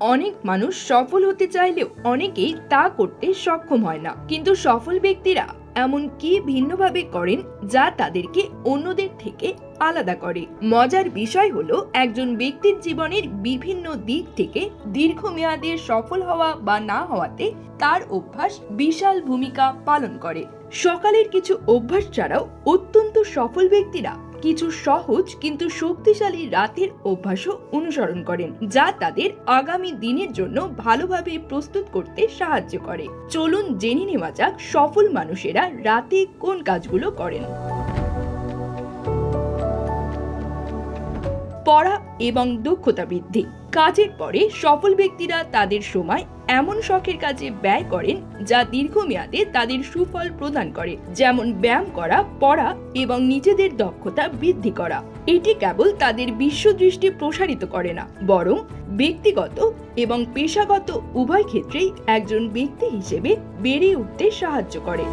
অনেক মানুষ সফল হতে চাইলেও অনেকেই তা করতে সক্ষম হয় না। কিন্তু সফল ব্যক্তিরা এমন কি ভিন্নভাবে করেন যা তাদেরকে অন্যদের থেকে আলাদা করে? মজার বিষয় হলো একজন ব্যক্তির জীবনের বিভিন্ন দিক থেকে দীর্ঘমেয়াদে সফল হওয়া বা না হওয়াতে তার অভ্যাস বিশাল ভূমিকা পালন করে। সকালের কিছু অভ্যাস ছাড়াও অত্যন্ত সফল ব্যক্তিরা কিছু সহজ কিন্তু শক্তিশালী রাতের অভ্যাসও অনুসরণ করেন, যা তাদের আগামী দিনের জন্য ভালোভাবে প্রস্তুত করতে সাহায্য করে। চলুন জেনে নেওয়া যাক সফল মানুষেরা রাতে কোন কাজগুলো করেন। পড়া এবং দক্ষতা বৃদ্ধি। কাজের পরে সফল ব্যক্তিরা তাদের সময় এমন শখের কাজে ব্যয় করেন যা দীর্ঘমেয়াদে তাদের সুফল প্রদান করে, যেমন ব্যায়াম করা, পড়া এবং নিজেদের দক্ষতা বৃদ্ধি করা। এটি কেবল তাদের বিশ্বদৃষ্টি প্রসারিত করে না, বরং ব্যক্তিগত এবং পেশাগত উভয় ক্ষেত্রেই একজন ব্যক্তি হিসেবে বেড়ে উঠতে সাহায্য করে।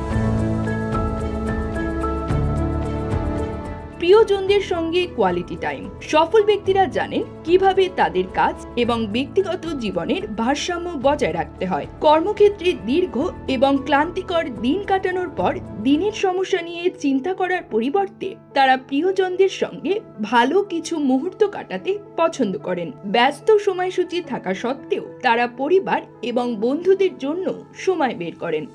প্রিয়জনদের সঙ্গে কোয়ালিটি টাইম সফল ব্যক্তিরা জানেন কীভাবে তাদের কাজ এবং ব্যক্তিগত জীবনের ভারসাম্য বজায় রাখতে হয়। কর্মক্ষেত্রে দীর্ঘ এবং ক্লান্তিকর দিন কাটানোর পর দিনের সমস্যা নিয়ে চিন্তা করার পরিবর্তে তারা প্রিয়জনদের সঙ্গে ভালো কিছু মুহূর্ত কাটাতে পছন্দ করেন। ব্যস্ত সময়সূচি থাকা সত্ত্বেও তারা পরিবার এবং বন্ধুদের জন্য সময় বের করেন।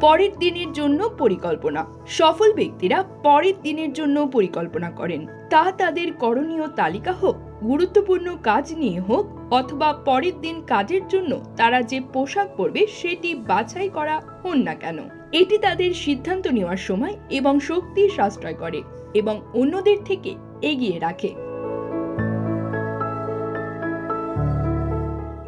পরের দিনের জন্য পরিকল্পনা। সফল ব্যক্তিরা পরের দিনের জন্য পরিকল্পনা করেন। তা তাদের করণীয় তালিকা হোক, গুরুত্বপূর্ণ কাজ নিয়ে হোক, অথবা পরের দিন কাজের জন্য তারা যে পোশাক পরবে সেটি বাছাই করা হন না কেন। এটি তাদের সিদ্ধান্ত নেওয়ার সময় এবং শক্তি সাশ্রয় করে এবং অন্যদের থেকে এগিয়ে রাখে।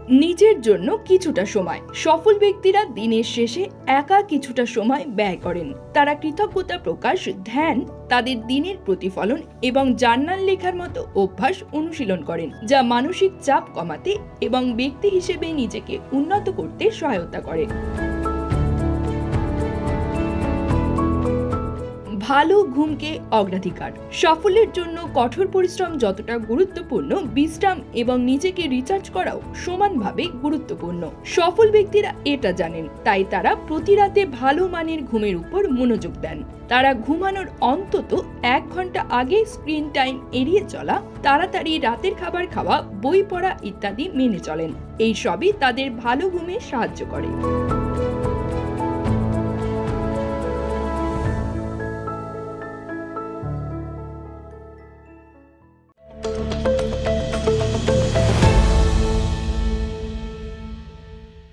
নিজের জন্য কিছুটা সময়। সফল ব্যক্তিরা দিনের শেষে একা কিছুটা সময় ব্যয় করেন। তারা কৃতজ্ঞতা প্রকাশ, ধ্যান, তাদের দিনের প্রতিফলন এবং জার্নাল লেখার মতো অভ্যাস অনুশীলন করেন, যা মানসিক চাপ কমাতে এবং ব্যক্তি হিসেবে নিজেকে উন্নত করতে সহায়তা করে। ভালো ঘুমকে অগ্রাধিকার। সাফল্যের জন্য কঠোর পরিশ্রম যতটা গুরুত্বপূর্ণ, বিশ্রাম এবং নিজেকে রিচার্জ করাও সমানভাবে গুরুত্বপূর্ণ। সফল ব্যক্তিরা এটা জানেন, তাই তারা প্রতি রাতে ভালো মানের ঘুমের উপর মনোযোগ দেন। তারা ঘুমানোর অন্তত এক ঘণ্টা আগে স্ক্রিন টাইম এড়িয়ে চলা, তাড়াতাড়ি রাতের খাবার খাওয়া, বই পড়া ইত্যাদি মেনে চলেন। এই সবই তাদের ভালো ঘুমে সাহায্য করে।